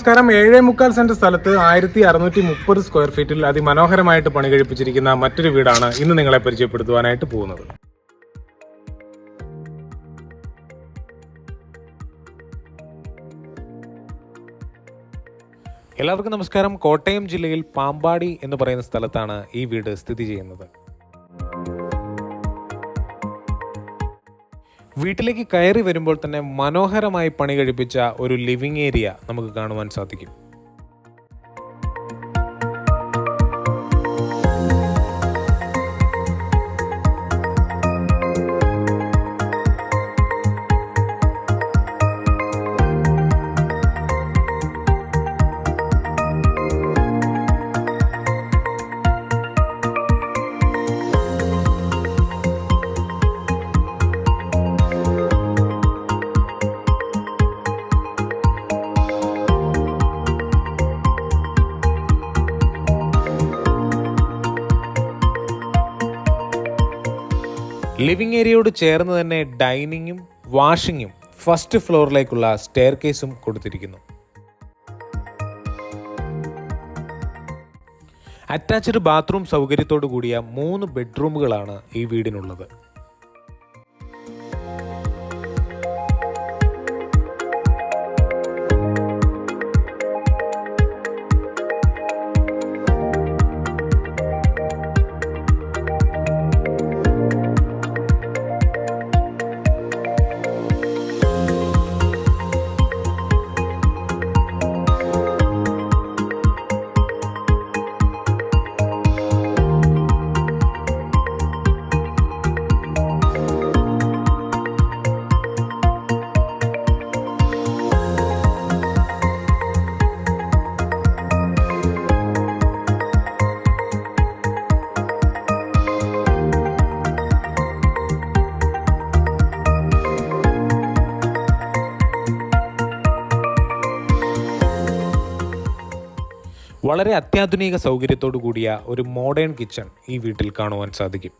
നമസ്കാരം. ഏഴേ മുക്കാൽ സെന്റ് സ്ഥലത്ത് ആയിരത്തി അറുന്നൂറ്റി മുപ്പത് സ്ക്വയർ ഫീറ്റിൽ അതിമനോഹരമായിട്ട് പണി കഴിപ്പിച്ചിരിക്കുന്ന മറ്റൊരു വീടാണ് ഇന്ന് നിങ്ങളെ പരിചയപ്പെടുത്തുവാനായിട്ട് പോകുന്നത്. എല്ലാവർക്കും നമസ്കാരം. കോട്ടയം ജില്ലയിൽ പാമ്പാടി എന്ന് പറയുന്ന സ്ഥലത്താണ് ഈ വീട് സ്ഥിതി ചെയ്യുന്നത്. വീട്ടിലേക്ക് കയറി വരുമ്പോൾ തന്നെ മനോഹരമായി പണി കഴിപ്പിച്ച ഒരു ലിവിംഗ് ഏരിയ നമുക്ക് കാണുവാൻ സാധിക്കും. ലിവിംഗ് ഏരിയയോട് ചേർന്ന് തന്നെ ഡൈനിങ്ങും വാഷിങ്ങും ഫസ്റ്റ് ഫ്ലോറിലേക്കുള്ള സ്റ്റെയർ കേസും കൊടുത്തിരിക്കുന്നു. അറ്റാച്ച്ഡ് ബാത്റൂം സൗകര്യത്തോടു കൂടിയ മൂന്ന് ബെഡ്റൂമുകളാണ് ഈ വീടിനുള്ളത്. വളരെ അത്യാധുനിക സൗകര്യത്തോടു കൂടിയ ഒരു മോഡേൺ കിച്ചൺ ഈ വീട്ടിൽ കാണുവാൻ സാധിക്കും.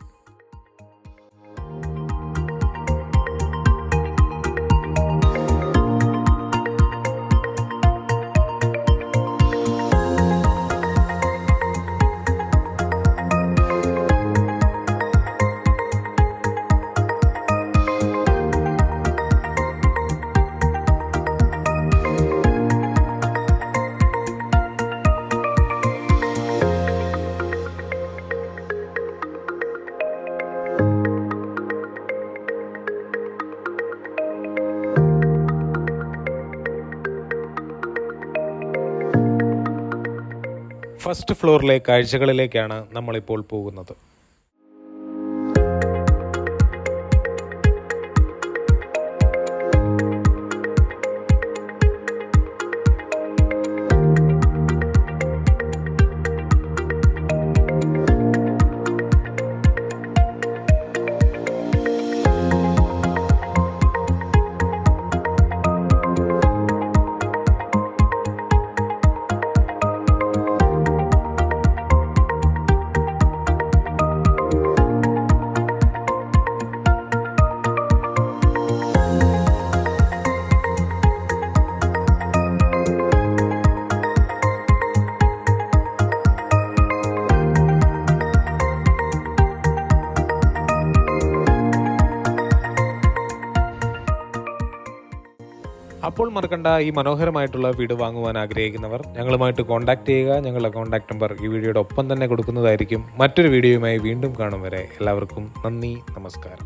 ഫസ്റ്റ് ഫ്ലോറിലെ കാഴ്ചകളിലേക്കാണ് നമ്മളിപ്പോൾ പോകുന്നത്. അപ്പോൾ മറക്കണ്ട ഈ മനോഹരമായിട്ടുള്ള വീട് വാങ്ങുവാൻ ആഗ്രഹിക്കുന്നവർ ഞങ്ങളുമായിട്ട് കോൺടാക്ട് ചെയ്യുക. ഞങ്ങളുടെ കോൺടാക്ട് നമ്പർ ഈ വീഡിയോയുടെ ഒപ്പം തന്നെ കൊടുക്കുന്നതായിരിക്കും. മറ്റൊരു വീഡിയോയുമായി വീണ്ടും കാണും വരെ എല്ലാവർക്കും നന്ദി നമസ്കാരം.